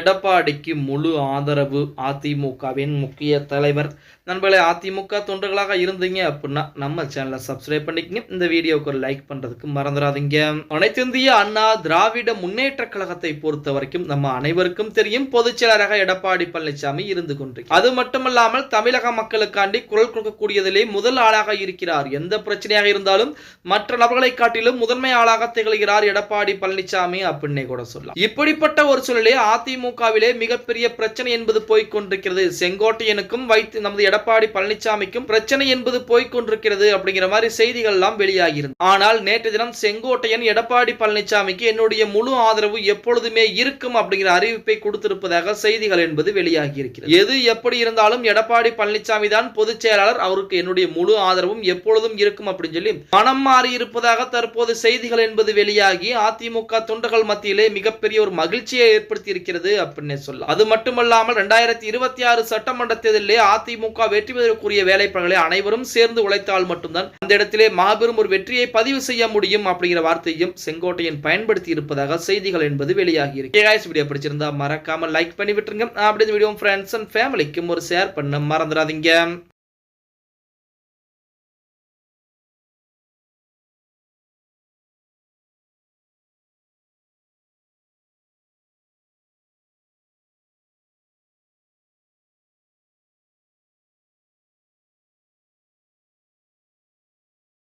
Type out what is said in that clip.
எடப்பாடிக்கு முழு ஆதரவு அதிமுகவின் முக்கிய தலைவர். நண்பர்களே அதிமுக தொண்டர்களாக இருந்தீங்க அப்படின்னா நம்ம சேனலை சப்ஸ்கிரைப் பண்ணிக்கங்க. இந்த வீடியோவுக்கு ஒரு லைக் பண்ணுறதுக்கு மறந்துடாதீங்க. அனைத்திந்திய அண்ணா திராவிட முன்னேற்ற கழகத்தை பொறுத்த வரைக்கும் நம்ம அனைவருக்கும் தெரியும் பொதுச் செயலராக எடப்பாடி பழனிசாமி இருந்து கொண்டு அது மட்டுமல்லாமல் தமிழக மக்களுக்காண்டி குரல் கொடுக்கக்கூடியதிலே முதல் ஆளாக இருக்கிறார். எந்த பிரச்சனையாக இருந்தாலும் மற்ற நபர்களை காட்டிலும் முதன்மை ஆளாக திகழ்கிறார் எடப்பாடி பழனிசாமி அப்படின்னே கூட சொல்லலாம். இப்படிப்பட்ட ஒரு சூழலே அதிமுகவிலே மிகப்பெரிய பிரச்சனை என்பது போய்கொண்டிருக்கிறது செங்கோட்டையனுக்கும் வைத்து நமது எடப்பாடி பழனிசாமிக்கும் பிரச்சனை என்பது போய்கொண்டிருக்கிறது அப்படிங்கிற மாதிரி செய்திகள் எல்லாம் வெளியாகிறது ஆனால் நேற்று தினம் செங்கோட்டையன் எடப்பாடி பழனிசாமிக்கு என்னுடைய முழு ஆதரவு எப்பொழுதுமே இருக்கும் அப்படிங்கிற அறிவிப்பை கொடுத்திருப்பதாக செய்திகள் என்பது வெளியாகி இருக்கிறது எது எப்படி இருந்தாலும் எடப்பாடி பழனிசாமி தான் பொதுச் செயலாளர். அவருக்கு என்னுடைய முழு ஆதரவும் எப்பொழுதும் இருக்கும் அப்படின்னு சொல்லி மனம் மாறி இருப்பதாக தற்போது செய்திகள் என்பது வெளியாகி அதிமுக தொண்டர்கள் மத்தியிலே மிகப்பெரிய ஒரு மகிழ்ச்சியை ஏற்படுத்தி இருக்கிறது அப்படின்னு சொல்ல அது மட்டுமல்லாமல் ரெண்டாயிரத்தி இருபத்தி ஆறு சட்டமன்ற தேர்தலிலே அதிமுக வெற்றி பெறக்கூடிய வேலைப்பாடுகளை அனைவரும் சேர்ந்து உழைத்தால் மட்டும்தான் அந்த இடத்திலே மாபெரும் ஒரு வெற்றியை பதிவு செய்ய முடியும் அப்படிங்கிற வார்த்தையும் செங்கோட்டையன் பயன்படுத்தி இருப்பதாக செய்திகள் என்பது வெளியாகி இருக்கு. வீடியோ பிடிச்சிருந்தா மறக்காம லைக் பண்ணி விட்டுருங்க. அப்படி இந்த வீடியோ ஃப்ரெண்ட்ஸ் அண்ட் ஃபேமிலிக்கும் ஒரு ஷேர் பண்ண மறந்துடாதீங்க.